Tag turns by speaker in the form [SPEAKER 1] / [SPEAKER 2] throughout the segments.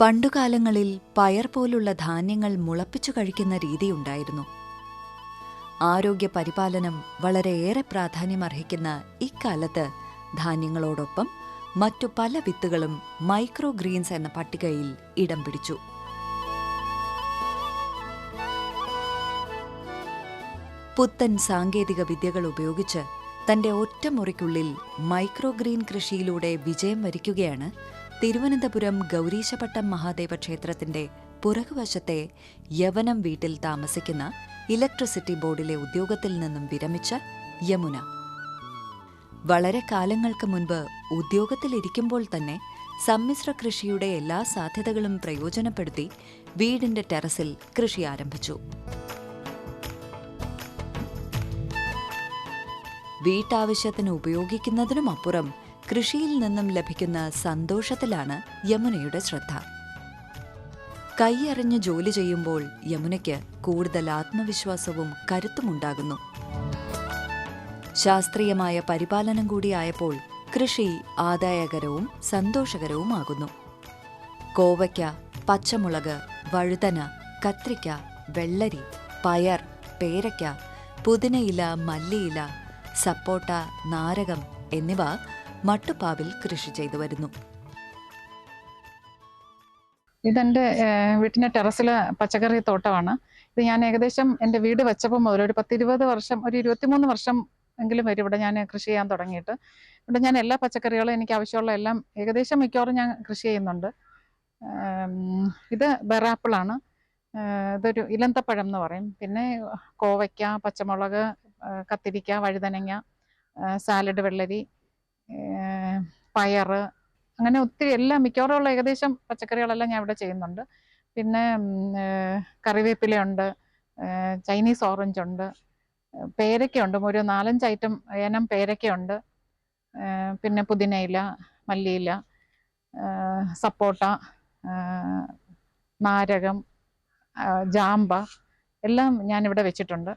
[SPEAKER 1] പണ്ടുകാലങ്ങളിൽ പയർ പോലുള്ള ധാന്യങ്ങൾ മുളപ്പിച്ചു കഴിക്കുന്ന രീതിയുണ്ടായിരുന്നു. ആരോഗ്യ പരിപാലനം വളരെയേറെ പ്രാധാന്യമർഹിക്കുന്ന ഇക്കാലത്ത് ധാന്യങ്ങളോടൊപ്പം മറ്റു പല വിത്തുകളും മൈക്രോ ഗ്രീൻസ് എന്ന പട്ടികയിൽ ഇടം പിടിച്ചു. പുത്തൻ സാങ്കേതിക വിദ്യകൾ ഉപയോഗിച്ച് തന്റെ ഒറ്റമുറിക്കുള്ളിൽ മൈക്രോ ഗ്രീൻ കൃഷിയിലൂടെ വിജയം വരിക്കുകയാണ് തിരുവനന്തപുരം ഗൗരീശപട്ടം മഹാദേവ ക്ഷേത്രത്തിന്റെ പുറകുവശത്തെ യവനം വീട്ടിൽ താമസിക്കുന്ന ഇലക്ട്രിസിറ്റി ബോർഡിലെ ഉദ്യോഗത്തിൽ നിന്നും വിരമിച്ച യമുന. വളരെ കാലങ്ങൾക്ക് മുൻപ് ഉദ്യോഗത്തിലിരിക്കുമ്പോൾ തന്നെ സമ്മിശ്ര കൃഷിയുടെ എല്ലാ സാധ്യതകളും പ്രയോജനപ്പെടുത്തി വീടിന്റെ ടെറസിൽ കൃഷി ആരംഭിച്ചു. വീട്ടാവശ്യത്തിന് ഉപയോഗിക്കുന്നതിനുമപ്പുറം കൃഷിയിൽ നിന്നും ലഭിക്കുന്ന സന്തോഷത്തിലാണ് യമുനയുടെ ശ്രദ്ധ. കൈയറിഞ്ഞ് ജോലി ചെയ്യുമ്പോൾ യമുനയ്ക്ക് കൂടുതൽ ആത്മവിശ്വാസവും കരുത്തുമുണ്ടാകുന്നു. ശാസ്ത്രീയമായ പരിപാലനം കൂടിയായപ്പോൾ കൃഷി ആദായകരവും സന്തോഷകരവുമാകുന്നു. കോവയ്ക്ക പച്ചമുളക് വഴുതന കത്രിക്ക വെള്ളരി പയർ പേരയ്ക്ക പുതിനയില മല്ലിയില സപ്പോട്ട നാരകം എന്നിവ മട്ടുപ്പാവിൽ കൃഷി ചെയ്തു വരുന്നു.
[SPEAKER 2] ഇതെന്റെ വീട്ടിന്റെ ടെറസിലെ പച്ചക്കറി തോട്ടമാണ്. ഇത് ഞാൻ ഏകദേശം എന്റെ വീട് വെച്ചപ്പോൾ മുതൽ ഒരു പത്തിരുപത് വർഷം ഒരു ഇരുപത്തിമൂന്ന് വർഷം എങ്കിലും വരും ഇവിടെ ഞാൻ കൃഷി ചെയ്യാൻ തുടങ്ങിയിട്ട്. ഇവിടെ ഞാൻ എല്ലാ പച്ചക്കറികളും എനിക്ക് ആവശ്യമുള്ള എല്ലാം ഏകദേശം മിക്കവാറും ഞാൻ കൃഷി ചെയ്യുന്നുണ്ട്. ഇത് ബെറാപ്പിളാണ്. ഇതൊരു ഇലന്തപ്പഴം എന്ന് പറയും. പിന്നെ കോവയ്ക്ക പച്ചമുളക് കത്തിരിക്ക വഴുതനങ്ങ സാലഡ് വെള്ളരി പയറ് അങ്ങനെ ഒത്തിരി എല്ലാം മിക്കവാറും ഉള്ള ഏകദേശം പച്ചക്കറികളെല്ലാം ഞാൻ ഇവിടെ ചെയ്യുന്നുണ്ട്. പിന്നെ കറിവേപ്പിലയുണ്ട് ചൈനീസ് ഓറഞ്ച് ഉണ്ട് പേരക്കയുണ്ട് ഒരു നാലഞ്ച് ഐറ്റം ഇനം പേരക്കയുണ്ട് പിന്നെ പുതിനയില മല്ലിയില സപ്പോട്ട നാരകം ജാമ്പ എല്ലാം ഞാനിവിടെ വെച്ചിട്ടുണ്ട്.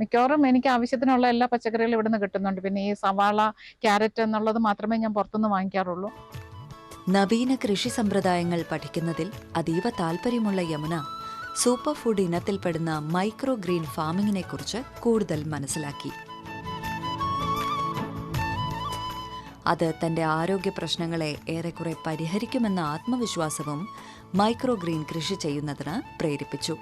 [SPEAKER 2] മിക്കവാറും എനിക്ക് ആവശ്യത്തിനുള്ള എല്ലാ പച്ചക്കറികളും ഇവിടുന്ന് കിട്ടുന്നുണ്ട്. പിന്നെ ഈ സവാള ക്യാരറ്റ് എന്നുള്ളത് മാത്രമേ ഞാൻ പുറത്തുനിന്ന് വാങ്ങിക്കാറുള്ളൂ.
[SPEAKER 1] നവീന കൃഷി സമ്പ്രദായങ്ങൾ പഠിക്കുന്നതിൽ അതീവ താൽപ്പര്യമുള്ള യമുന സൂപ്പർ ഫുഡ് ഇനത്തിൽപ്പെടുന്ന മൈക്രോ ഗ്രീൻ ഫാമിങ്ങിനെക്കുറിച്ച് കൂടുതൽ മനസ്സിലാക്കി. അത് തന്റെ ആരോഗ്യ പ്രശ്നങ്ങളെ ഏറെക്കുറെ പരിഹരിക്കുമെന്ന ആത്മവിശ്വാസവും മൈക്രോ ഗ്രീൻ കൃഷി ചെയ്യുന്നതിന് പ്രേരിപ്പിച്ചു.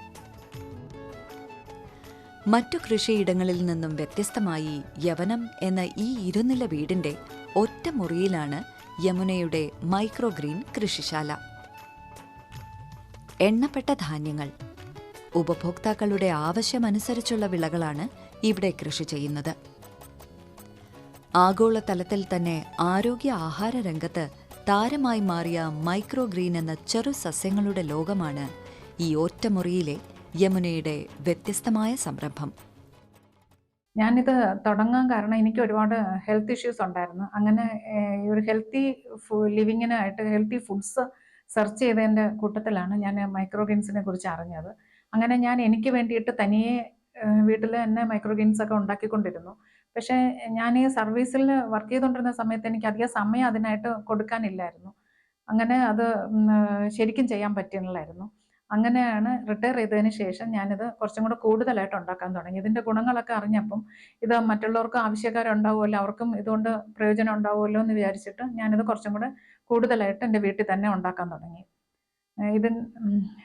[SPEAKER 1] മറ്റു കൃഷിയിടങ്ങളിൽ നിന്നും വ്യത്യസ്തമായി യവനം എന്ന ഈ ഇരുനില വീടിന്റെ ഒറ്റ മുറിയിലാണ് യമുനയുടെ മൈക്രോഗ്രീൻ കൃഷിശാല. എണ്ണപ്പെട്ട ധാന്യങ്ങൾ ഉപഭോക്താക്കളുടെ ആവശ്യമനുസരിച്ചുള്ള വിളകളാണ് ഇവിടെ കൃഷി ചെയ്യുന്നത്. ആഗോളതലത്തിൽ തന്നെ ആരോഗ്യ ആഹാര രംഗത്ത് താരമായി മാറിയ മൈക്രോഗ്രീൻ എന്ന ചെറു സസ്യങ്ങളുടെ ലോകമാണ് ഈ ഒറ്റമുറിയിലെ യമുനയുടെ വ്യത്യസ്തമായ സംരംഭം.
[SPEAKER 2] ഞാനിത് തുടങ്ങാൻ കാരണം എനിക്ക് ഒരുപാട് ഹെൽത്ത് ഇഷ്യൂസ് ഉണ്ടായിരുന്നു. അങ്ങനെ ഒരു ഹെൽത്തി ലിവിങ്ങിനായിട്ട് ഹെൽത്തി ഫുഡ്സ് സെർച്ച് ചെയ്തതിന്റെ കൂട്ടത്തിലാണ് ഞാൻ മൈക്രോഗ്രീൻസിനെ കുറിച്ച് അറിഞ്ഞത്. അങ്ങനെ ഞാൻ എനിക്ക് വേണ്ടിയിട്ട് തനിയെ വീട്ടിൽ തന്നെ മൈക്രോഗ്രീൻസ് ഒക്കെ ഉണ്ടാക്കിക്കൊണ്ടിരുന്നു. പക്ഷേ ഞാൻ ഈ സർവീസിൽ വർക്ക് ചെയ്തുകൊണ്ടിരുന്ന സമയത്ത് എനിക്ക് അധികം സമയം അതിനായിട്ട് കൊടുക്കാനില്ലായിരുന്നു. അങ്ങനെ അത് ശരിക്കും ചെയ്യാൻ പറ്റുന്നില്ലായിരുന്നു അങ്ങനെയാണ് റിട്ടയർ ചെയ്തതിന് ശേഷം ഞാനിത് കുറച്ചും കൂടെ കൂടുതലായിട്ട് ഉണ്ടാക്കാൻ തുടങ്ങി. ഇതിന്റെ ഗുണങ്ങളൊക്കെ അറിഞ്ഞപ്പം ഇത് മറ്റുള്ളവർക്ക് ആവശ്യക്കാരുണ്ടാവുമല്ലോ അവർക്കും ഇതുകൊണ്ട് പ്രയോജനം ഉണ്ടാവുമല്ലോ എന്ന് വിചാരിച്ചിട്ട് ഞാനിത് കുറച്ചും കൂടെ കൂടുതലായിട്ട് എന്റെ വീട്ടിൽ തന്നെ ഉണ്ടാക്കാൻ തുടങ്ങി. ഇത്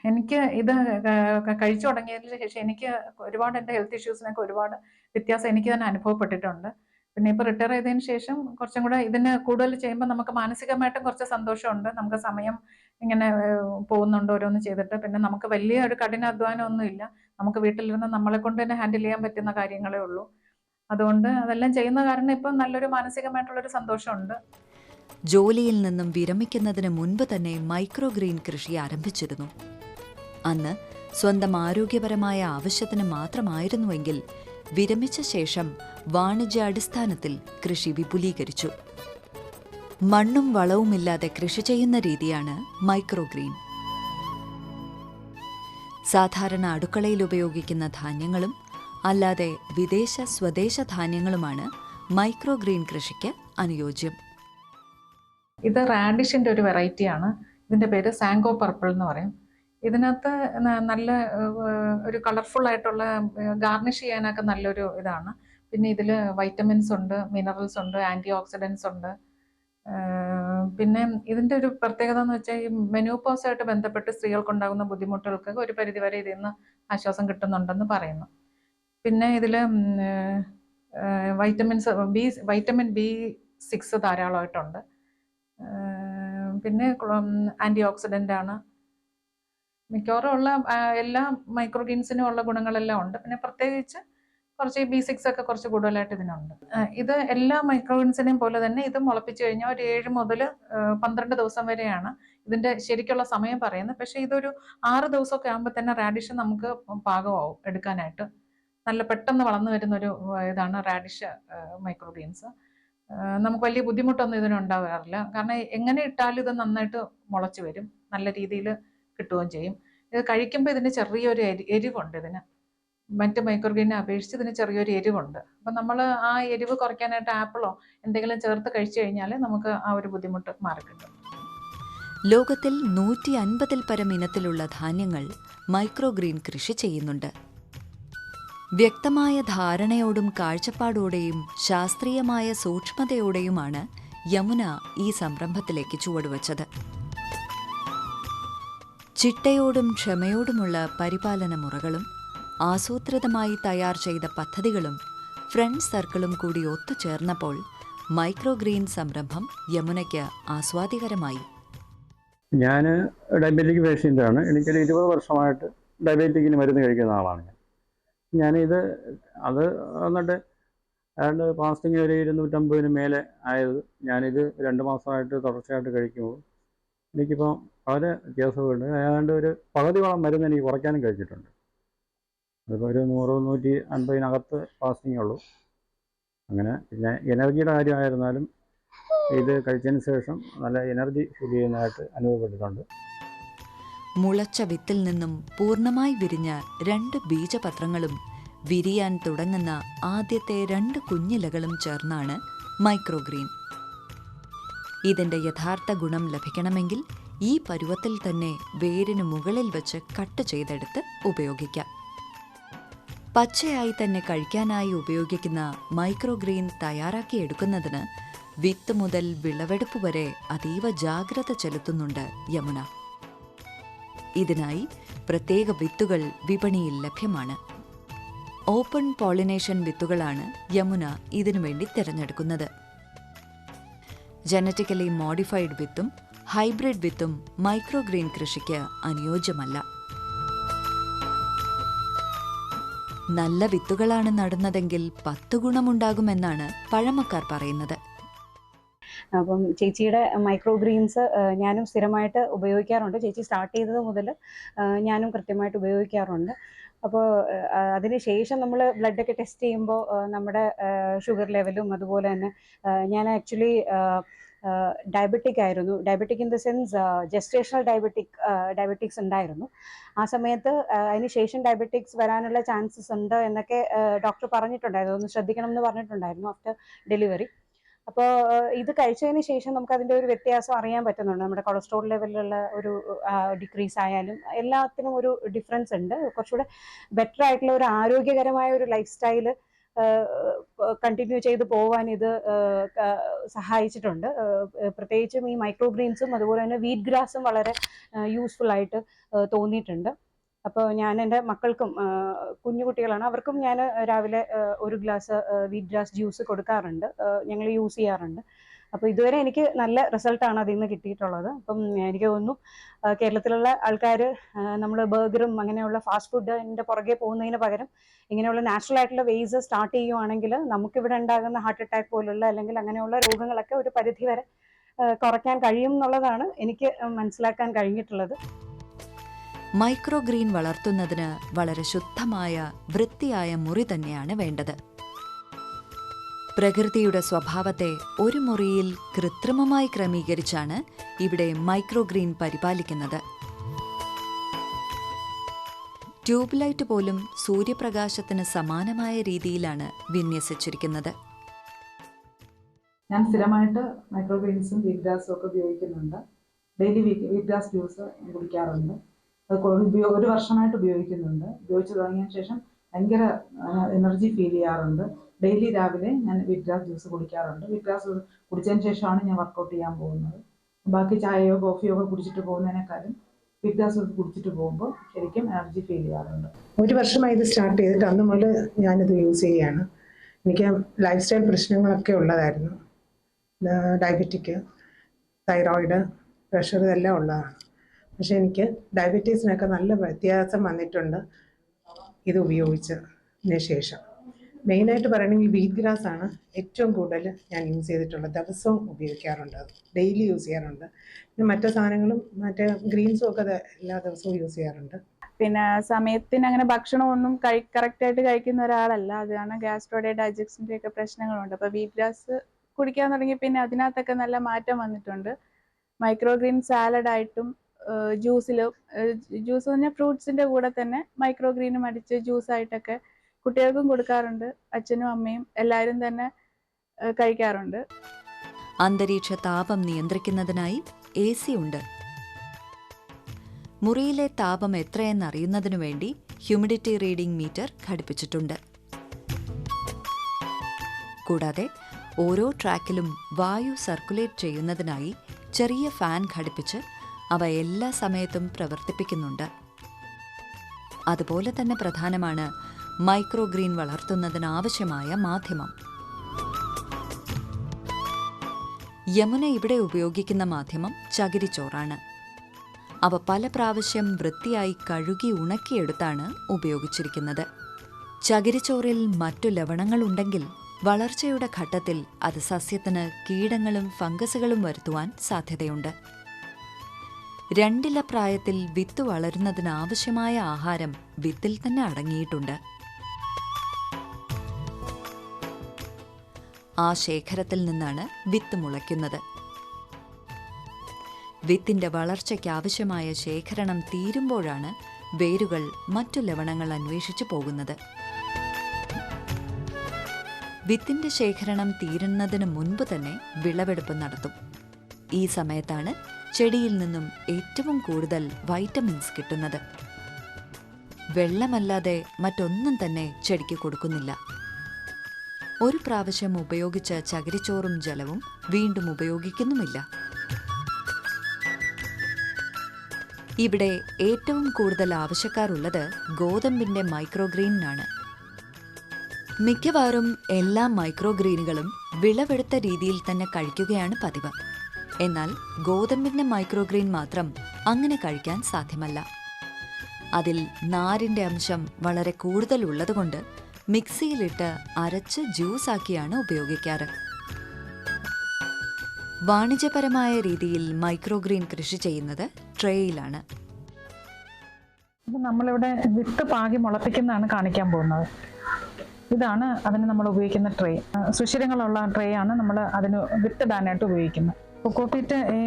[SPEAKER 2] എനിക്ക് ഇത് കഴിച്ചു തുടങ്ങിയതിന് ശേഷം എനിക്ക് ഒരുപാട് എന്റെ ഹെൽത്ത് ഇഷ്യൂസിനൊക്കെ ഒരുപാട് വ്യത്യാസം എനിക്ക് തന്നെ അനുഭവപ്പെട്ടിട്ടുണ്ട്. പിന്നെ ഇപ്പോൾ റിട്ടയർ ചെയ്തതിന് ശേഷം കുറച്ചും കൂടെ ഇതിന് കൂടുതൽ ചെയ്യുമ്പോൾ നമുക്ക് മാനസികമായിട്ടും കുറച്ച് സന്തോഷമുണ്ട്. നമുക്ക് സമയം ഇങ്ങനെ പോകുന്നുണ്ട് ഓരോന്ന് ചെയ്തിട്ട്. പിന്നെ നമുക്ക് വലിയ ഒരു കഠിന അധ്വാനം ഒന്നുമില്ല നമുക്ക് വീട്ടിലിരുന്ന് നമ്മളെ കൊണ്ട് തന്നെ ഹാൻഡിൽ ചെയ്യാൻ പറ്റുന്ന കാര്യങ്ങളേ ഉള്ളൂ. അതുകൊണ്ട് അതെല്ലാം ചെയ്യുന്ന കാരണം ഇപ്പം നല്ലൊരു മാനസികമായിട്ടുള്ളൊരു സന്തോഷമുണ്ട്.
[SPEAKER 1] ജോലിയിൽ നിന്നും വിരമിക്കുന്നതിന് മുൻപ് തന്നെ മൈക്രോ ഗ്രീൻ കൃഷി ആരംഭിച്ചിരുന്നു. അന്ന് സ്വന്തം ആരോഗ്യപരമായ ആവശ്യത്തിന് മാത്രമായിരുന്നുവെങ്കിൽ വിരമിച്ച ശേഷം വാണിജ്യാടിസ്ഥാനത്തിൽ കൃഷി വിപുലീകരിച്ചു. മണ്ണും വളവുമില്ലാതെ കൃഷി ചെയ്യുന്ന രീതിയാണ് മൈക്രോഗ്രീൻ. സാധാരണ അടുക്കളയിൽ ഉപയോഗിക്കുന്ന ധാന്യങ്ങളും അല്ലാതെ വിദേശ സ്വദേശ ധാന്യങ്ങളുമാണ് മൈക്രോഗ്രീൻ കൃഷിക്ക് അനുയോജ്യം.
[SPEAKER 2] ഇത് റാഡിഷിന്റെ ഒരു വെറൈറ്റിയാണ്. ഇതിന്റെ പേര് സാങ്കോ പർപ്പിൾ എന്ന് പറയും. ഇതിനകത്ത് നല്ല ഒരു കളർഫുൾ ആയിട്ടുള്ള ഗാർണിഷ് ചെയ്യാനൊക്കെ നല്ലൊരു ഇതാണ്. പിന്നെ ഇതിൽ വൈറ്റമിൻസ് ഉണ്ട് മിനറൽസ് ഉണ്ട് ആന്റി ഓക്സിഡൻസ് ഉണ്ട്. പിന്നെ ഇതിന്റെ ഒരു പ്രത്യേകത എന്ന് വെച്ചാൽ ഈ മെനോപോസായിട്ട് ബന്ധപ്പെട്ട് സ്ത്രീകൾക്കുണ്ടാകുന്ന ബുദ്ധിമുട്ടുകൾക്ക് ഒരു പരിധിവരെ ഇതിൽ നിന്ന് ആശ്വാസം കിട്ടുന്നുണ്ടെന്ന് പറയുന്നു. പിന്നെ ഇതിൽ vitamins B vitamin B six ധാരാളമായിട്ടുണ്ട്. പിന്നെ ആന്റി ഓക്സിഡന്റ് ആണ്. മിക്കവാറും ഉള്ള എല്ലാ മൈക്രോഗ്രീൻസിനും ഉള്ള ഗുണങ്ങളെല്ലാം ഉണ്ട്. പിന്നെ പ്രത്യേകിച്ച് കുറച്ച് ബി സിക്സ് ഒക്കെ കുറച്ച് കൂടുതലായിട്ട് ഇതിനുണ്ട്. ഇത് എല്ലാ മൈക്രോവിൻസിനെയും പോലെ തന്നെ ഇത് മുളപ്പിച്ചു കഴിഞ്ഞാൽ ഒരു ഏഴ് മുതൽ പന്ത്രണ്ട് ദിവസം വരെയാണ് ഇതിന്റെ ശരിക്കുള്ള സമയം പറയുന്നത്. പക്ഷേ ഇതൊരു ആറ് ദിവസമൊക്കെ ആകുമ്പോൾ തന്നെ റാഡിഷ് നമുക്ക് പാകമാവും എടുക്കാനായിട്ട്. നല്ല പെട്ടെന്ന് വളർന്നു വരുന്ന ഒരു ഇതാണ് റാഡിഷ് മൈക്രോഗ്രീൻസ് നമുക്ക് വലിയ ബുദ്ധിമുട്ടൊന്നും ഇതിനുണ്ടാകാറില്ല കാരണം എങ്ങനെ ഇട്ടാലും ഇത് നന്നായിട്ട് മുളച്ചു വരും. നല്ല രീതിയിൽ കിട്ടുകയും ചെയ്യും. ഇത് കഴിക്കുമ്പോൾ ഇതിന് ചെറിയൊരു എരി എരിവുണ്ട് ഇതിന്. മറ്റ് മൈക്രോഗ്രീനെ അപേക്ഷിച്ച് ഇതിന് ചെറിയൊരു എരിവുണ്ട്. അപ്പം നമ്മൾ ആ എരിവ് കുറയ്ക്കാനായിട്ട് ആപ്പിളോ എന്തെങ്കിലും ചേർത്ത് കഴിച്ചു കഴിഞ്ഞാൽ നമുക്ക് ആ ഒരു ബുദ്ധിമുട്ട് മാറിക്കിട്ടും
[SPEAKER 1] ലോകത്തിൽ നൂറ്റി അൻപതിൽ പരം ഇനത്തിലുള്ള ധാന്യങ്ങൾ മൈക്രോഗ്രീൻ കൃഷി ചെയ്യുന്നുണ്ട്. വ്യക്തമായ ധാരണയോടും കാഴ്ചപ്പാടോടെയും ശാസ്ത്രീയമായ സൂക്ഷ്മതയോടെയുമാണ് യമുന ഈ സംരംഭത്തിലേക്ക് ചുവടുവച്ചത്. ചിട്ടയോടും ക്ഷമയോടുമുള്ള പരിപാലന മുറകളും ആസൂത്രിതമായി തയ്യാർ ചെയ്ത പദ്ധതികളും ഫ്രണ്ട് സർക്കിളും കൂടി ഒത്തുചേർന്നപ്പോൾ മൈക്രോഗ്രീൻ സംരംഭം യമുനയ്ക്ക് ആസ്വാദികരമായി.
[SPEAKER 3] ഞാൻ ഡയബറ്റിക് പേഷ്യന്റാണ് എനിക്കൊരു ഇരുപത് വർഷമായിട്ട് ഡയബറ്റിക്കിന് മരുന്ന് കഴിക്കുന്ന ആളാണ് ഞാൻ. ഞാനിത് അത് എന്നിട്ട് ഏതാണ്ട് ഫാസ്റ്റിംഗ് ഒരു ഇരുന്നൂറ്റമ്പതിന് മേലെ ആയത് ഞാനിത് രണ്ട് മാസമായിട്ട് തുടർച്ചയായിട്ട് കഴിക്കുമ്പോൾ എനിക്കിപ്പോൾ വളരെ വ്യത്യാസമുണ്ട് ഏതാണ്ട് ഒരു പകുതിയോളം മരുന്ന് എനിക്ക് കുറയ്ക്കാനും കഴിച്ചിട്ടുണ്ട്. അതിപ്പോൾ ഒരു നൂറ് നൂറ്റി അൻപതിനകത്ത് ഫാസ്റ്റിംഗ് ഉള്ളൂ. അങ്ങനെ പിന്നെ എനർജിയുടെ കാര്യമായിരുന്നാലും ഇത് കഴിച്ചതിന് ശേഷം നല്ല എനർജി ഫീൽ ചെയ്യുന്നതായിട്ട് അനുഭവപ്പെട്ടിട്ടുണ്ട്.
[SPEAKER 1] മുളച്ച വിത്തിൽ നിന്നും പൂർണമായി വിരിഞ്ഞ രണ്ട് ബീജപത്രങ്ങളും വിരിയാൻ തുടങ്ങുന്ന ആദ്യത്തെ രണ്ട് കുഞ്ഞിലകളും ചേർന്നാണ് മൈക്രോഗ്രീൻ ഇതിന്റെ യഥാർത്ഥ ഗുണം ലഭിക്കണമെങ്കിൽ ഈ പരുവത്തിൽ തന്നെ വേരിന് മുകളിൽ വെച്ച് കട്ട് ചെയ്തെടുത്ത് ഉപയോഗിക്കാം. പച്ചയായി തന്നെ കഴിക്കാനായി ഉപയോഗിക്കുന്ന മൈക്രോഗ്രീൻ തയ്യാറാക്കിയെടുക്കുന്നതിന് വിത്ത് മുതൽ വിളവെടുപ്പ് വരെ അതീവ ജാഗ്രത ചെലുത്തുന്നുണ്ട് യമുന. ഇതിനായി പ്രത്യേക വിത്തുകൾ വിപണിയിൽ ലഭ്യമാണ്. ഓപ്പൺ പോളിനേഷൻ വിത്തുകളാണ് യമുന ഇതിനുവേണ്ടി തിരഞ്ഞെടുക്കുന്നത്. ജനറ്റിക്കലി മോഡിഫൈഡ് വിത്തും ഹൈബ്രിഡ് വിത്തും മൈക്രോഗ്രീൻ കൃഷിക്ക് അനുയോജ്യമല്ല. നല്ല വിത്തുകളാണ് നടുന്നതെങ്കിൽ പത്ത് ഗുണമുണ്ടാകുമെന്നാണ് പഴമക്കാർ പറയുന്നത്.
[SPEAKER 4] അപ്പം ചേച്ചിയുടെ മൈക്രോ ഗ്രീൻസ് ഞാനും സ്ഥിരമായിട്ട് ഉപയോഗിക്കാറുണ്ട്. ചേച്ചി സ്റ്റാർട്ട് ചെയ്തത് മുതൽ ഞാനും കൃത്യമായിട്ട് ഉപയോഗിക്കാറുണ്ട്. അപ്പോൾ അതിന് ശേഷം നമ്മൾ ബ്ലഡൊക്കെ ടെസ്റ്റ് ചെയ്യുമ്പോൾ നമ്മുടെ ഷുഗർ ലെവലും അതുപോലെ തന്നെ ഞാൻ ആക്ച്വലി ഡയബറ്റിക് ആയിരുന്നു. Diabetic in the sense gestational diabetic diabetics ഉണ്ടായിരുന്നു. ആ സമയത്ത് അതിനുശേഷം അതിന് ശേഷം ഡയബറ്റിക്സ് വരാനുള്ള ചാൻസസ് ഉണ്ട് എന്നൊക്കെ ഡോക്ടർ പറഞ്ഞിട്ടുണ്ടായിരുന്നു. ഒന്ന് ശ്രദ്ധിക്കണം എന്ന് പറഞ്ഞിട്ടുണ്ടായിരുന്നു ആഫ്റ്റർ ഡെലിവറി അപ്പോൾ ഇത് കഴിച്ചതിന് ശേഷം നമുക്ക് അതിന്റെ ഒരു വ്യത്യാസം അറിയാൻ പറ്റുന്നുണ്ട്. നമ്മുടെ കൊളസ്ട്രോൾ ലെവലിലുള്ള ഒരു ഡിക്രീസ് ആയാലും എല്ലാത്തിനും ഒരു ഡിഫറൻസ് ഉണ്ട്. കുറച്ചുകൂടെ ബെറ്റർ ആയിട്ടുള്ള ഒരു ആരോഗ്യകരമായ ഒരു ലൈഫ് സ്റ്റൈൽ കണ്ടിന്യൂ ചെയ്ത് പോവാൻ ഇത് സഹായിച്ചിട്ടുണ്ട്. പ്രത്യേകിച്ചും ഈ മൈക്രോ ഗ്രീൻസും അതുപോലെ തന്നെ വീറ്റ് ഗ്രാസും വളരെ യൂസ്ഫുൾ ആയിട്ട് തോന്നിയിട്ടുണ്ട്. അപ്പോൾ ഞാൻ എന്റെ മക്കൾക്കും കുഞ്ഞു കുട്ടികളാണ് അവർക്കും ഞാൻ രാവിലെ ഒരു ഗ്ലാസ് വീറ്റ് ഗ്രാസ് ജ്യൂസ് കൊടുക്കാറുണ്ട്. ഞങ്ങൾ യൂസ് ചെയ്യാറുണ്ട്. അപ്പോൾ ഇതുവരെ എനിക്ക് നല്ല റിസൾട്ടാണ് അതിൽ നിന്ന് കിട്ടിയിട്ടുള്ളത്. അപ്പം എനിക്ക് തോന്നുന്നു കേരളത്തിലുള്ള ആൾക്കാർ നമ്മൾ ബർഗറും അങ്ങനെയുള്ള ഫാസ്റ്റ് ഫുഡിന്റെ പുറകെ പോകുന്നതിന് പകരം ഇങ്ങനെയുള്ള നാച്ചുറൽ ആയിട്ടുള്ള വേസ് സ്റ്റാർട്ട് ചെയ്യുവാണെങ്കിൽ നമുക്കിവിടെ ഉണ്ടാകുന്ന ഹാർട്ട് അറ്റാക്ക് പോലുള്ള അല്ലെങ്കിൽ അങ്ങനെയുള്ള രോഗങ്ങളൊക്കെ ഒരു പരിധി വരെ കുറയ്ക്കാൻ കഴിയും എന്നുള്ളതാണ് എനിക്ക് മനസ്സിലാക്കാൻ കഴിഞ്ഞിട്ടുള്ളത്.
[SPEAKER 1] മൈക്രോഗ്രീൻ വളർത്തുന്നതിന് വളരെ ശുദ്ധമായ വൃത്തിയായ മുറി തന്നെയാണ് വേണ്ടത്. പ്രകൃതിയുടെ സ്വഭാവത്തെ ഒരു മുറിയിൽ കൃത്രിമമായി ക്രമീകരിച്ചാണ് ഇവിടെ മൈക്രോഗ്രീൻ പരിപാലിക്കുന്നത്. ട്യൂബ് ലൈറ്റ് പോലും സൂര്യപ്രകാശത്തിന് സമാനമായ രീതിയിലാണ് വിന്യസിച്ചിരിക്കുന്നത്.
[SPEAKER 2] ഞാൻ സ്ഥിരമായിട്ട് മൈക്രോഗ്രീൻസും വീറ്റ് ഗ്രാസും ഒക്കെ ഉപയോഗിക്കുന്നുണ്ട്.
[SPEAKER 5] ഡെയിലി വീറ്റ് ഗ്രാസ് ജ്യൂസ് കുടിക്കാറുണ്ട്. അത് ഒരു വർഷമായിട്ട് ഉപയോഗിക്കുന്നുണ്ട്. ഉപയോഗിച്ച് തുടങ്ങിയതിന് ശേഷം ഭയങ്കര എനർജി ഫീൽ ചെയ്യാറുണ്ട്. ഡെയിലി രാവിലെ ഞാൻ വീറ്റ് ഗ്രാസ് ജ്യൂസ് കുടിക്കാറുണ്ട്. വീറ്റ് ഗ്രാസ് കുടിച്ചതിന് ശേഷമാണ് ഞാൻ വർക്കൗട്ട് ചെയ്യാൻ പോകുന്നത്. ബാക്കി ചായയോ കോഫിയോ ഒക്കെ കുടിച്ചിട്ട് പോകുന്നതിനേക്കാളും വീറ്റ് ഗ്രാസ് കുടിച്ചിട്ട് പോകുമ്പോൾ ശരിക്കും എനർജി ഫീൽ ചെയ്യാറുണ്ട്.
[SPEAKER 6] ഒരു വർഷമായി ഇത് സ്റ്റാർട്ട് ചെയ്തിട്ട് അന്ന് മുതൽ ഞാനിത് യൂസ് ചെയ്യുകയാണ്. എനിക്ക് ലൈഫ് സ്റ്റൈൽ പ്രശ്നങ്ങളൊക്കെ ഉള്ളതായിരുന്നു. ഡയബറ്റിക് തൈറോയിഡ് പ്രഷർ ഇതെല്ലാം ഉള്ളതാണ്. പക്ഷെ എനിക്ക് ഡയബറ്റീസിനൊക്കെ നല്ല വ്യത്യാസം വന്നിട്ടുണ്ട്. ഇത് ഉപയോഗിച്ചതിന് ശേഷം. മെയിനായിട്ട് പറയണമെങ്കിൽ വീറ്റ് ഗ്രാസ് ആണ് ഏറ്റവും കൂടുതൽ ഞാൻ യൂസ് ചെയ്തിട്ടുള്ളത്. ദിവസവും ഉപയോഗിക്കാറുണ്ട് ഡെയിലി യൂസ് ചെയ്യാറുണ്ട്. പിന്നെ മറ്റു സാധനങ്ങളും മറ്റേ ഗ്രീൻസും ഒക്കെ എല്ലാ ദിവസവും യൂസ് ചെയ്യാറുണ്ട്.
[SPEAKER 7] പിന്നെ സമയത്തിന് അങ്ങനെ ഭക്ഷണമൊന്നും കഴി കറക്റ്റായിട്ട് കഴിക്കുന്ന ഒരാളല്ല. അത് കാരണം ഗ്യാസ്ട്രോയുടെ ഡൈജസ്റ്റിന്റെ ഒക്കെ പ്രശ്നങ്ങളുണ്ട്. അപ്പോൾ വീറ്റ് ഗ്രാസ് കുടിക്കാൻ തുടങ്ങി പിന്നെ അതിനകത്തൊക്കെ നല്ല മാറ്റം വന്നിട്ടുണ്ട്. മൈക്രോഗ്രീൻ സാലഡായിട്ടും ജ്യൂസിലും ജ്യൂസ് പറഞ്ഞാൽ ഫ്രൂട്ട്സിന്റെ കൂടെ തന്നെ മൈക്രോഗ്രീനും അടിച്ച് ജ്യൂസായിട്ടൊക്കെ കുട്ടികൾക്കും കൊടുക്കാറുണ്ട്. അച്ഛനും അമ്മയും എല്ലാവരും തന്നെ കഴിക്കാറുണ്ട്.
[SPEAKER 1] അന്തരീക്ഷ താപം നിയന്ത്രിക്കുന്നതിനായി എ സി ഉണ്ട്. മുറിയിലെ താപം എത്രയെന്നറിയുന്നതിനു വേണ്ടി ഹ്യൂമിഡിറ്റി റീഡിംഗ് മീറ്റർ ഘടിപ്പിച്ചിട്ടുണ്ട്. കൂടാതെ ഓരോ ട്രാക്കിലും വായു സർക്കുലേറ്റ് ചെയ്യുന്നതിനായി ചെറിയ ഫാൻ ഘടിപ്പിച്ച് അവ എല്ലാ സമയത്തും പ്രവർത്തിപ്പിക്കുന്നുണ്ട്. അതുപോലെ തന്നെ പ്രധാനമാണ് മൈക്രോഗ്രീൻ വളർത്തുന്നതിനാവശ്യമായ മാധ്യമം. യമുന ഇവിടെ ഉപയോഗിക്കുന്ന മാധ്യമം ചകിരിച്ചോറാണ്. അവ പല പ്രാവശ്യം വൃത്തിയായി കഴുകി ഉണക്കിയെടുത്താണ് ഉപയോഗിച്ചിരിക്കുന്നത്. ചകിരിച്ചോറിൽ മറ്റു ലവണങ്ങളുണ്ടെങ്കിൽ വളർച്ചയുടെ ഘട്ടത്തിൽ അത് സസ്യത്തിന് കീടങ്ങളും ഫംഗസുകളും വരുത്തുവാൻ സാധ്യതയുണ്ട്. രണ്ടില പ്രായത്തിൽ വിത്ത് വളരുന്നതിനാവശ്യമായ ആഹാരം വിത്തിൽ തന്നെ അടങ്ങിയിട്ടുണ്ട്. ആ ശേഖരത്തിൽ നിന്നാണ് വിത്ത് മുളയ്ക്കുന്നത്. വിത്തിന്റെ വളർച്ചയ്ക്കാവശ്യമായ ശേഖരണം തീരുമ്പോഴാണ് വേരുകൾ മറ്റു ലവണങ്ങൾ അന്വേഷിച്ചു പോകുന്നത്. വിത്തിന്റെ ശേഖരണം തീരുന്നതിന് മുൻപ് തന്നെ വിളവെടുപ്പ് നടത്തും. ഈ സമയത്താണ് ചെടിയിൽ നിന്നും ഏറ്റവും കൂടുതൽ വൈറ്റമിൻസ് കിട്ടുന്നത്. വെള്ളമല്ലാതെ മറ്റൊന്നും തന്നെ ചെടിക്ക് കൊടുക്കുന്നില്ല. ഒരു പ്രാവശ്യം ഉപയോഗിച്ച ചകിരിച്ചോറും ജലവും വീണ്ടും ഉപയോഗിക്കുന്നുമില്ല. ഇവിടെ ഏറ്റവും കൂടുതൽ ആവശ്യക്കാരുള്ളത് ഗോതമ്പിന്റെ മൈക്രോഗ്രീനിനാണ്. മിക്കവാറും എല്ലാ മൈക്രോഗ്രീനുകളും വിളവെടുത്ത രീതിയിൽ തന്നെ കഴിക്കുകയാണ് പതിവ്. എന്നാൽ ഗോതമ്പിന്റെ മൈക്രോഗ്രീൻ മാത്രം അങ്ങനെ കഴിക്കാൻ സാധ്യമല്ല. അതിൽ നാരിന്റെ അംശം വളരെ കൂടുതൽ ഉള്ളതുകൊണ്ട് മിക്സിയിലിട്ട് അരച്ച് ജ്യൂസാക്കിയാണ് ഉപയോഗിക്കാറ്. വാണിജ്യപരമായ രീതിയിൽ മൈക്രോഗ്രീൻ കൃഷി ചെയ്യുന്നത് ട്രേയിലാണ്.
[SPEAKER 2] അപ്പം നമ്മളിവിടെ വിത്ത് പാകി മുളപ്പിക്കുന്നതാണ് കാണിക്കാൻ പോകുന്നത്. ഇതാണ് അതിന് നമ്മൾ ഉപയോഗിക്കുന്ന ട്രേ. സുഷിരങ്ങളുള്ള ട്രേ ആണ് നമ്മൾ അതിന് വിത്ത് ഇടാനായിട്ട് ഉപയോഗിക്കുന്നത്. കൊക്കോപ്പീറ്റ് ഈ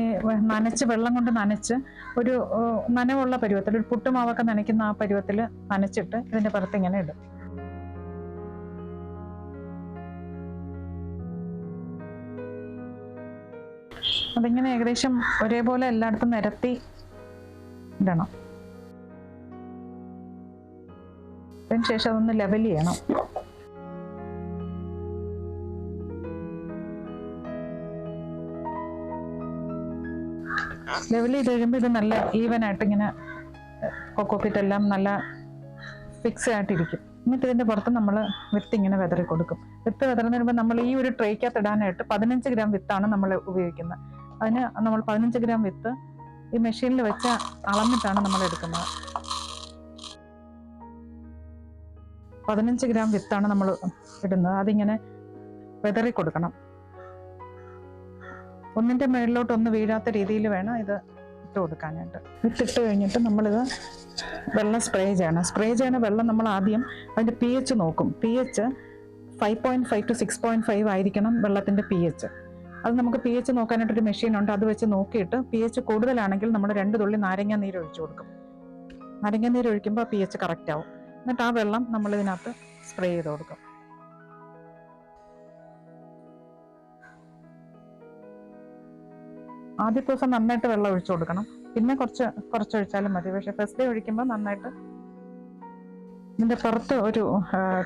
[SPEAKER 2] നനച്ച് വെള്ളം കൊണ്ട് നനച്ച് ഒരു നനവുള്ള പരുവത്തിൽ ഒരു പുട്ടുമാവൊക്കെ നനയ്ക്കുന്ന ആ പരുവത്തിൽ നനച്ചിട്ട് ഇതിന്റെ പുറത്ത് ഇങ്ങനെ ഇടും. അതിങ്ങനെ ഏകദേശം ഒരേപോലെ എല്ലായിടത്തും നിരത്തി ഇടണം. അതിന് ശേഷം അതൊന്ന് ലെവൽ ചെയ്യണം. ലെവൽ ചെയ്ത് കഴിയുമ്പോൾ ഇത് നല്ല ഈവൻ ആയിട്ട് ഇങ്ങനെ കൊക്കോപ്പിറ്റ് എല്ലാം നല്ല ഫിക്സ് ആയിട്ടിരിക്കും. എന്നിട്ട് ഇതിന്റെ പുറത്ത് നമ്മൾ വിത്ത് ഇങ്ങനെ വിതറി കൊടുക്കും വിത്ത് വിതറുന്നതിന് നമ്മൾ ഈ ഒരു ട്രേക്കകത്ത് ഇടാനായിട്ട് പതിനഞ്ച് ഗ്രാം വിത്താണ് നമ്മൾ ഉപയോഗിക്കുന്നത്. അതിന് നമ്മൾ പതിനഞ്ച് ഗ്രാം വിത്ത് ഈ മെഷീനിൽ വെച്ച് അളന്നിട്ടാണ് നമ്മൾ എടുക്കുന്നത്. പതിനഞ്ച് ഗ്രാം വിത്താണ് നമ്മൾ ഇടുന്നത്. അതിങ്ങനെ വിതറി കൊടുക്കണം. ഒന്നിന്റെ മേളിലോട്ട് ഒന്ന് വീഴാത്ത രീതിയിൽ വേണം ഇത് ഇട്ട് കൊടുക്കാനായിട്ട്. വിത്തിട്ട് കഴിഞ്ഞിട്ട് നമ്മളിത് വെള്ളം സ്പ്രേ ചെയ്യണം. സ്പ്രേ ചെയ്യുന്ന വെള്ളം നമ്മൾ ആദ്യം അതിന്റെ പി എച്ച് നോക്കും. P H five point five to six point five ആയിരിക്കണം വെള്ളത്തിന്റെ പി എച്ച് അത് നമുക്ക് പി എച്ച് നോക്കാനായിട്ടൊരു മെഷീൻ ഉണ്ട്. അത് വെച്ച് നോക്കിയിട്ട് പി എച്ച് കൂടുതലാണെങ്കിൽ നമ്മൾ രണ്ട് തുള്ളി നാരങ്ങ നീര് ഒഴിച്ചു കൊടുക്കും. നാരങ്ങ നീര് ഒഴിക്കുമ്പോൾ പി എച്ച് കറക്റ്റ് ആവും. എന്നിട്ട് ആ വെള്ളം നമ്മൾ ഇതിനകത്ത് സ്പ്രേ ചെയ്ത് കൊടുക്കും. ആദ്യത്തെ ദിവസം നന്നായിട്ട് വെള്ളം ഒഴിച്ചു കൊടുക്കണം. പിന്നെ കുറച്ച് കുറച്ച് ഒഴിച്ചാലും മതി. പക്ഷെ ഫസ്റ്റ് ഡേ ഒഴിക്കുമ്പോൾ നന്നായിട്ട് ഇതിന്റെ പുറത്ത് ഒരു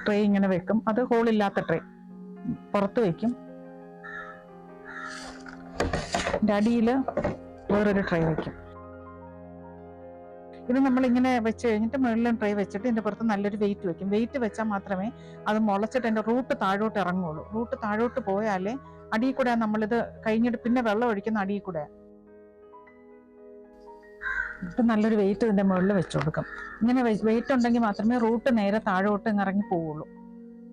[SPEAKER 2] ട്രേ ഇങ്ങനെ വെക്കും. അത് ഹോളില്ലാത്ത ട്രേ പുറത്ത് വെക്കും. ഇതിന്റെ അടിയിൽ വേറൊരു ട്രൈ വെക്കും. ഇത് നമ്മൾ ഇങ്ങനെ വെച്ച് കഴിഞ്ഞിട്ട് മുകളിലും ട്രൈ വെച്ചിട്ട് ഇതിന്റെ പുറത്ത് നല്ലൊരു വെയിറ്റ് വെക്കും. വെയിറ്റ് വെച്ചാൽ മാത്രമേ അത് മുളച്ചിട്ട് അതിന്റെ റൂട്ട് താഴോട്ട് ഇറങ്ങുള്ളൂ. റൂട്ട് താഴോട്ട് പോയാലേ അടിയിൽ കൂടെ നമ്മളിത് കഴിഞ്ഞിട്ട് പിന്നെ വെള്ളം ഒഴിക്കുന്ന അടിയിൽ കൂടെ. ഇപ്പം നല്ലൊരു വെയിറ്റ് ഇതിന്റെ മുകളിൽ വെച്ച് കൊടുക്കും. ഇങ്ങനെ വെയിറ്റ് ഉണ്ടെങ്കിൽ മാത്രമേ റൂട്ട് നേരെ താഴോട്ട് ഇറങ്ങി പോവുള്ളൂ.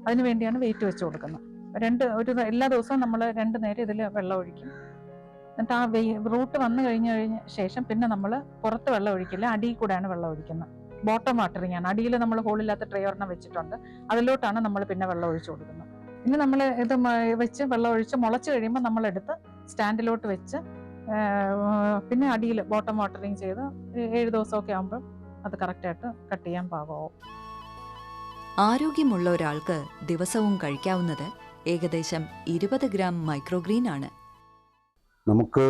[SPEAKER 2] അതിന് വേണ്ടിയാണ് വെയിറ്റ് വെച്ച് കൊടുക്കുന്നത്. രണ്ട് ഒരു എല്ലാ ദിവസവും നമ്മൾ രണ്ട് നേരം ഇതിൽ വെള്ളം ഒഴിക്കും. എന്നിട്ട് ആ റൂട്ട് വന്നു കഴിഞ്ഞ് കഴിഞ്ഞ ശേഷം പിന്നെ നമ്മൾ പുറത്ത് വെള്ളം ഒഴിക്കില്ല അടിയിൽ കൂടെയാണ് വെള്ളം ഒഴിക്കുന്നത്. ബോട്ടം വാട്ടറിങ് ആണ് അടിയിൽ നമ്മൾ ഹോളില്ലാത്ത ട്രേ ഒരെണ്ണം വെച്ചിട്ടുണ്ട്. അതിലോട്ടാണ് നമ്മൾ പിന്നെ വെള്ളം ഒഴിച്ചു കൊടുക്കുന്നത്. ഇനി നമ്മൾ ഇത് വെച്ച് വെള്ളം ഒഴിച്ച് മുളച്ച് കഴിയുമ്പോൾ നമ്മളെടുത്ത് സ്റ്റാൻഡിലോട്ട് വെച്ച് പിന്നെ അടിയിൽ ബോട്ടം വാട്ടറിങ് ചെയ്ത് ഏഴ് ദിവസമൊക്കെ ആകുമ്പോൾ അത് കറക്റ്റായിട്ട് കട്ട് ചെയ്യാൻ പാകമാവും.
[SPEAKER 1] ആരോഗ്യമുള്ള ഒരാൾക്ക് ദിവസവും കഴിക്കാവുന്നത് ഏകദേശം ഇരുപത് ഗ്രാം മൈക്രോഗ്രീൻ ആണ്.
[SPEAKER 8] നമുക്ക്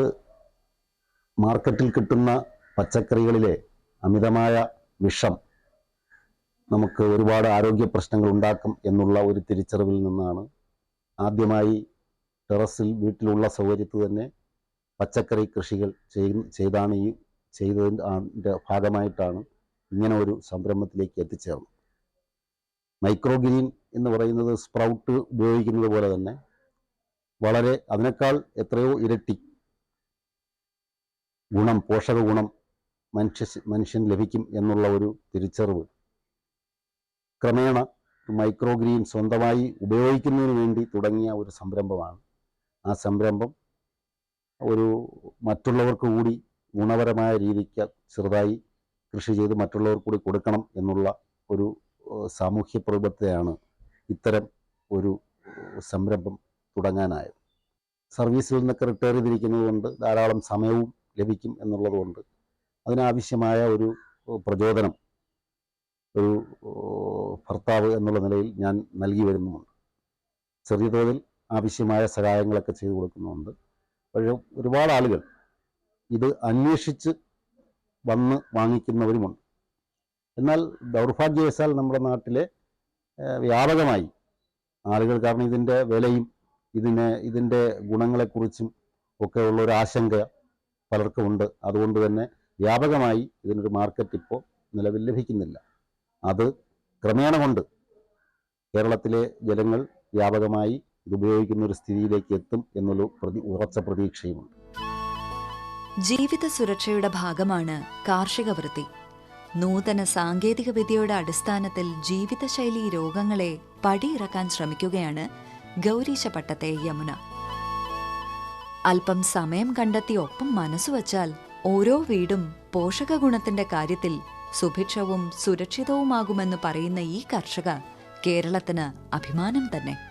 [SPEAKER 8] മാർക്കറ്റിൽ കിട്ടുന്ന പച്ചക്കറികളിലെ അമിതമായ വിഷം നമുക്ക് ഒരുപാട് ആരോഗ്യ പ്രശ്നങ്ങൾ ഉണ്ടാക്കും എന്നുള്ള ഒരു തിരിച്ചറിവിൽ നിന്നാണ് ആദ്യമായി ടെറസിൽ വീട്ടിലുള്ള സൗകര്യത്തിൽ തന്നെ പച്ചക്കറി കൃഷികൾ ചെയ്- ചെയ്താണ് ഈ ചെയ്തതിന്റെ ഭാഗമായിട്ടാണ് ഇങ്ങനെ ഒരു സംരംഭത്തിലേക്ക് എത്തിച്ചേർന്നത്. മൈക്രോഗ്രീൻ എന്ന് പറയുന്നത് സ്പ്രൗട്ട് ഉപയോഗിക്കുന്നത് പോലെ തന്നെ വളരെ അതിനേക്കാൾ എത്രയോ ഇരട്ടി ഗുണം പോഷക ഗുണം മനുഷ്യ മനുഷ്യൻ ലഭിക്കും എന്നുള്ള ഒരു തിരിച്ചറിവ്. ക്രമേണ മൈക്രോ മൈക്രോഗ്രീൻ സ്വന്തമായി ഉപയോഗിക്കുന്നതിന് വേണ്ടി തുടങ്ങിയ ഒരു സംരംഭമാണ്. ആ സംരംഭം ഒരു മറ്റുള്ളവർക്ക് കൂടി ഗുണപരമായ രീതിക്ക് ചെറുതായി കൃഷി ചെയ്ത് മറ്റുള്ളവർക്ക് കൂടി കൊടുക്കണം എന്നുള്ള ഒരു സാമൂഹ്യ പ്രബദ്ധതയാണ് ഇത്തരം ഒരു സംരംഭം തുടങ്ങാനായത്. സർവീസിൽ നിന്നൊക്കെ റിട്ടയർ ചെയ്തിരിക്കുന്നത് കൊണ്ട് ധാരാളം സമയവും ലഭിക്കും എന്നുള്ളതുകൊണ്ട് അതിനാവശ്യമായ ഒരു പ്രചോദനം ഒരു ഭർത്താവ് എന്നുള്ള നിലയിൽ ഞാൻ നൽകി വരുന്നുമുണ്ട്. ചെറിയ തോതിൽ ആവശ്യമായ സഹായങ്ങളൊക്കെ ചെയ്തു കൊടുക്കുന്നുണ്ട് പക്ഷേ ഒരുപാട് ആളുകൾ ഇത് അന്വേഷിച്ച് വന്ന് വാങ്ങിക്കുന്നവരുമുണ്ട്. എന്നാൽ ദൗർഭാഗ്യവശാൽ നമ്മുടെ നാട്ടിലെ വ്യാപകമായി ആളുകൾ കാരണം ഇതിന്റെ വിലയും ഇതിനെ ഇതിന്റെ ഗുണങ്ങളെക്കുറിച്ചും ഒക്കെ ഉള്ള ഒരു ആശങ്ക പലർക്കും ഉണ്ട്. അതുകൊണ്ട് തന്നെ വ്യാപകമായി ഇതിനൊരു മാർക്കറ്റ് ഇപ്പോൾ നിലവിൽ ലഭിക്കുന്നില്ല. അത് ക്രമേണ കൊണ്ട് കേരളത്തിലെ ജനങ്ങൾ വ്യാപകമായി ഇത് ഉപയോഗിക്കുന്ന ഒരു സ്ഥിതിയിലേക്ക് എത്തും എന്നൊരു പ്രതി ഉറച്ച പ്രതീക്ഷയുമുണ്ട്.
[SPEAKER 1] ജീവിത സുരക്ഷയുടെ ഭാഗമാണ് കാർഷിക വൃത്തി. നൂതന സാങ്കേതിക വിദ്യയുടെ അടിസ്ഥാനത്തിൽ ജീവിതശൈലി രോഗങ്ങളെ പടിയിറക്കാൻ ശ്രമിക്കുകയാണ് ഗൗരീശ പട്ടത്തെ യമുന. അല്പം സമയം കണ്ടെത്തി ഒപ്പം മനസ്സുവച്ചാൽ ഓരോ വീടും പോഷക ഗുണത്തിന്റെ കാര്യത്തിൽ സുഭിക്ഷവും സുരക്ഷിതവുമാകുമെന്ന് പറയുന്ന ഈ കർഷക കേരളത്തിന് അഭിമാനം തന്നെ.